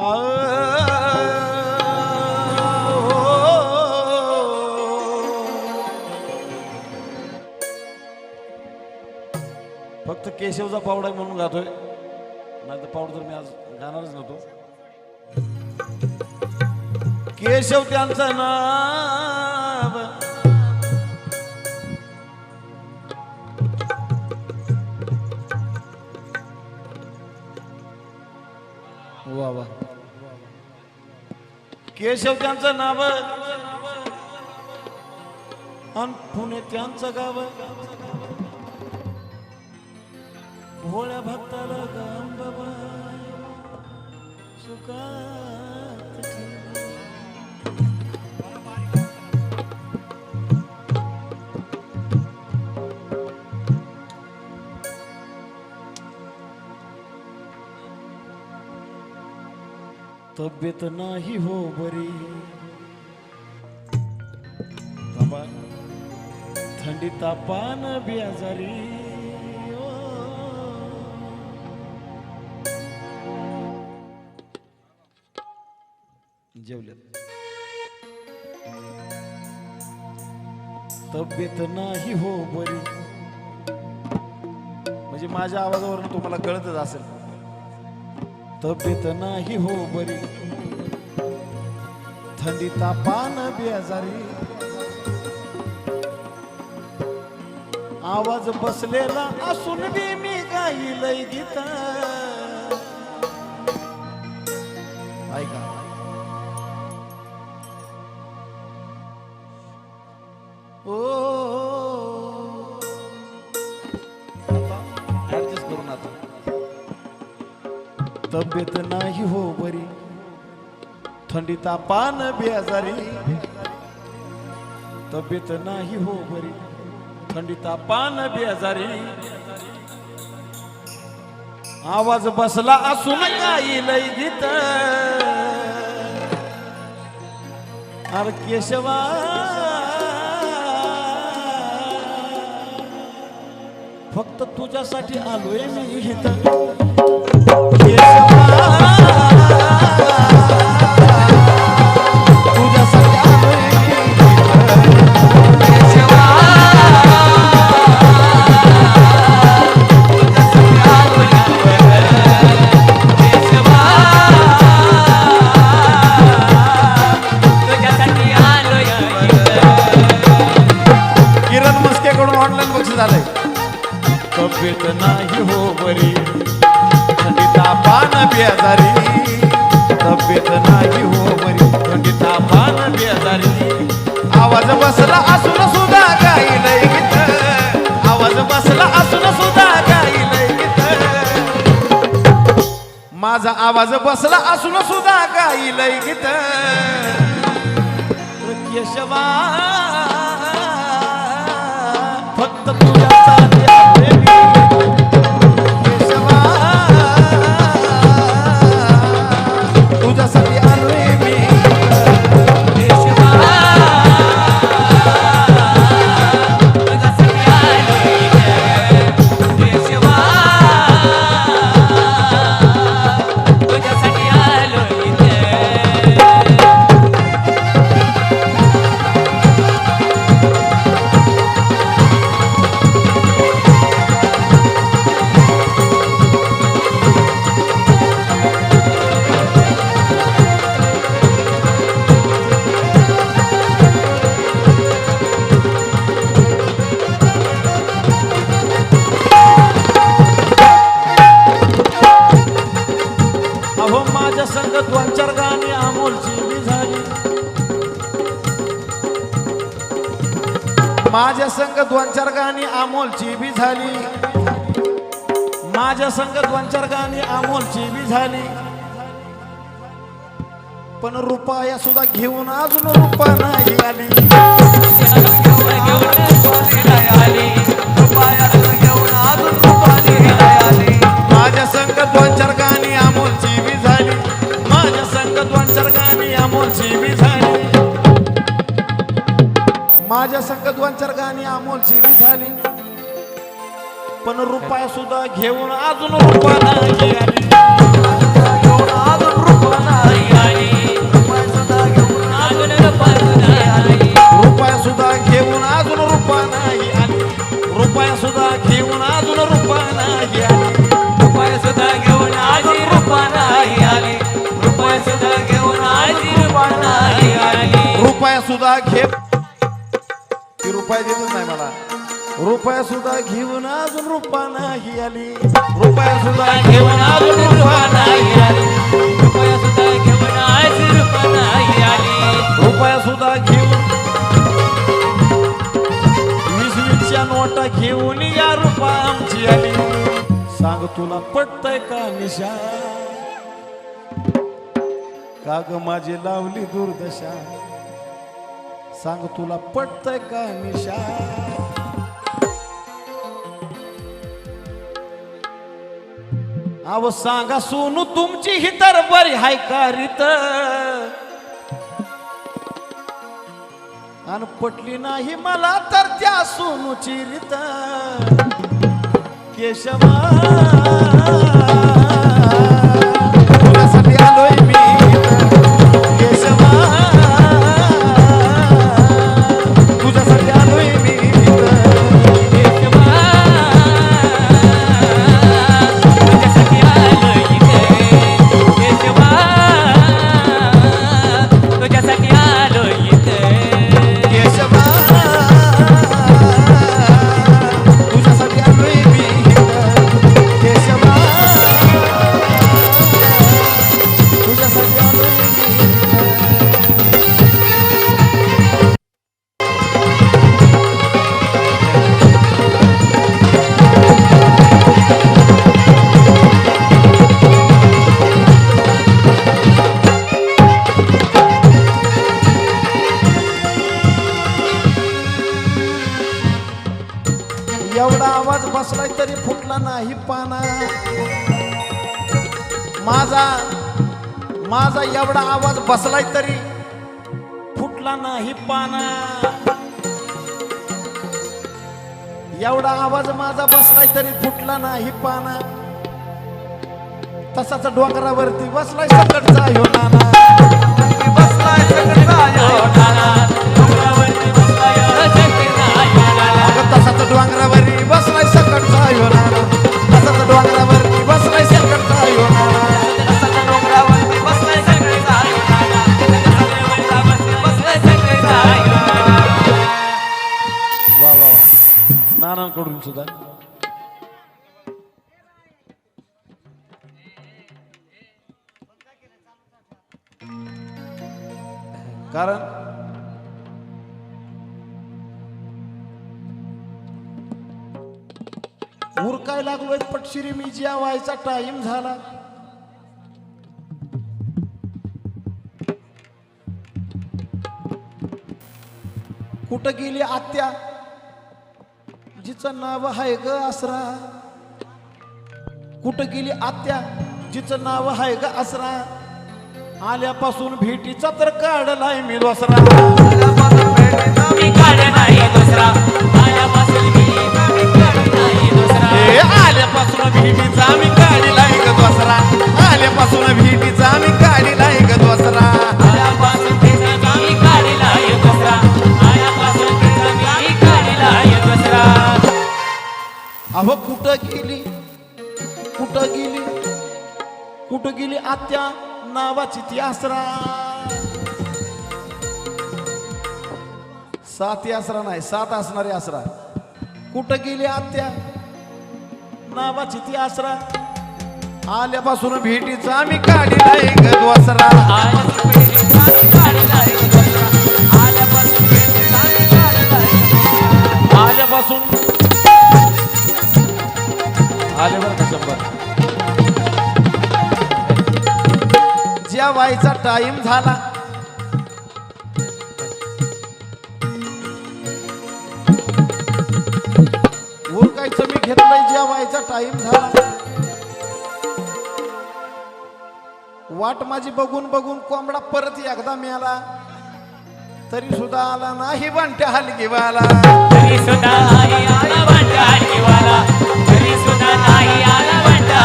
फक्त केशवचा पावडा म्हणून गातोय. नाही तर पावडा तर मी आज गाणारच नव्हतो केशव त्यांचं नाव. वा वा. केशव त्यांचं नाव अन पुणे त्यांचं गाव भोळ्या भक्ताला गांबाबाई बाबा सुका तब्येत नाही हो बरी. थंडी तापान बेजारी ओ. जेवल्यात. तब्येत नाही हो बरी. म्हणजे माझ्या आवाजावरून तुम्हाला कळतच असेल. तब्येत नाही हो बरी. थंडी तापान बेजारी आवाज बसलेला असून बी मी गाईलय गीता. तब्येत नाही हो बरी. थंडी तापान बेजारी. तब्येत नाही हो बरी. थंडी तापान बेजारी. आवाज बसला असून काही लय गीत अरे केशवा. फक्त तुझ्यासाठी आलोय मी गीत ऑनलाईन बक्षीस तब्येत नाही हो बरी बेजारी तब्येत नाही हो बरी. थंडी तापान बेजारी. आवाज बसला असून सुद्धा गाईलय गीत आवाज बसला असून सुद्धा गाईलय गीत माझा आवाज बसला असून सुद्धा गाईलय गीत केशवा माझ्या संग दोन चार गाणी अमोलची बी झाली. माझ्या संग दोन चार गाणी अमोलची बी झाली. पण रुपया सुद्धा घेऊन अजून रुपा नाही आली. लोकांच्या गाणी अमोल जीवी झाली. पण रुपया सुद्धा घेऊन अजून रुपया रुपया नाही आली. रुपया सुद्धा घेऊन अजून रुपया नाही आली. रुपया सुद्धा घेऊन अजून रुपया नाही आली. रुपया सुद्धा घेऊन अजून रुपया नाही आली. रुपया सुद्धा घेऊन रुपया नाही आली. रुपया सुद्धा घेऊन देतच नाही मला. रुपया सुद्धा घेऊन अजून रुपा नाही आली. रुपया सुद्धा घेऊन अजून रुपा नाही आली. रुपया सुद्धा घेऊन आज रुपा नाही आली. रुपया सुद्धा घेऊन वीस वीसच्या नोटा घेऊन या रुपा आमची आली. सांग तुला पटतय का निशा? का ग माझी लावली दुर्दशा? सांग तुला पटतय का निशा? अव सांगा सोनू तुमची ही तर बरी हाय का रीत? आणि पटली नाही मला तर त्या सोनूची रीत. केशवा. फुटलाय तरी फुटला नाही पाना. माझा माझा एवढा आवाज बसलाय तरी फुटला नाही पाना. एवढा आवाज माझा बसलाय तरी फुटला नाही पाना. तसाच डोंगरावरती बसलाय सकटचा हो नाना. बसलाय सकटचा हो नाना. नानांकडून सुद्धा. कारण उरकाय लागलोय पटशिरी मी जेवायचा टाइम झाला. कुठं गेली आत्या? जिचं नाव आहे ग आसरा. कुठं गेली आत्या? जिचं नाव आहे ग आसरा. आल्यापासून भेटीचा तर काढलाय मी दोसरा. आल्यापासून भेटीचा मी काढलाय ग दोसरा. साती आसरा नाही सात असणारी आसरा कुठं गेली आत्या? नावाची ती आसरा. आल्यापासून भेटीचा आम्ही काढलाय नाही दोसरा आल्यापासून आल्यापासून आल्यापासून आले बरं का शंभर? व्हायचा टाइम झाला. तुम्ही घेत नाही जेवायचा टाइम झाला. वाट माझी बघून बघून कोंबडा परत एकदा मिळाला तरी सुद्धा आला नाही वांट्या हलगीवाला. तरी सुद्धा नाही आला वाटा हलकीवाला तरी सुद्धा नाही आला वाटा